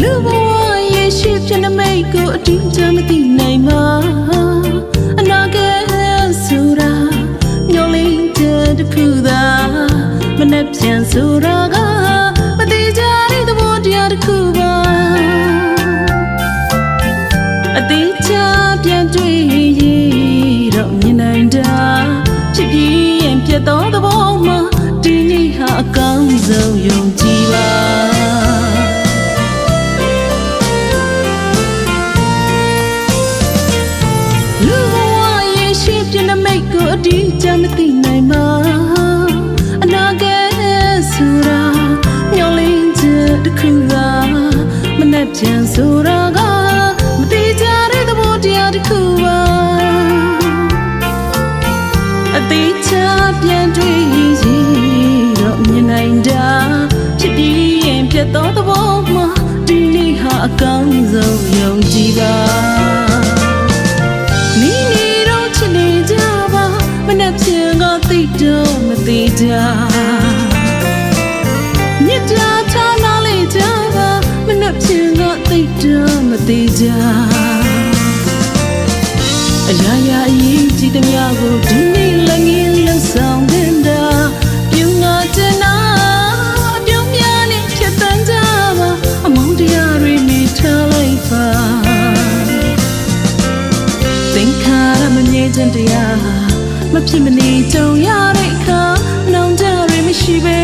လူဘဝရဲ့ရှိဖြစ်နေမိတ်ကိုအတူချမသိနိုင်မှာအနာဂတ်ဆိုတာမျောလင်းတဲ့တစ်ခုသာမနဲ့ပြန်ဆိုတာကမတိကြတဲ့သဘောတရားတစ်ခုပါအသေးချာပြန်တွေ့ရတော့မြင်နိုင်တာဖြစ်ပြီးရင်ပြတ်သောသဘောမှာဒီနေ့ဟာအကောင်းဆုံးယုံ တ်ကိုအတီးချမသိနိုင်ပါအနာဂတ်ဆိုတာမျောလင်းချက်တစ်ခုသာမနဲ့ပြန်ဆိုတာကမတိကြတဲ့သဘောတရားတစ်ခုပါအသေးချာပြန်တွေ့ရင်တော့မြင်နိုင်တာဖြစ်ပြီးရင်ပြတ်သောသဘောမှာဒီနေ့ဟာအကောင်းဆုံးယုံကြည်ပါ သေးတာမြတ်တာထားလာလေတာကမနှက်ခြင်းကသိတာမသေးတာအရာရာအရေးကြီးသမျှကိုဒီနေ့လည်းငင်းလှဆောင် မဖြစ်မနေကြုံရတဲ့အခါနှောင်ကြရမရှိပဲ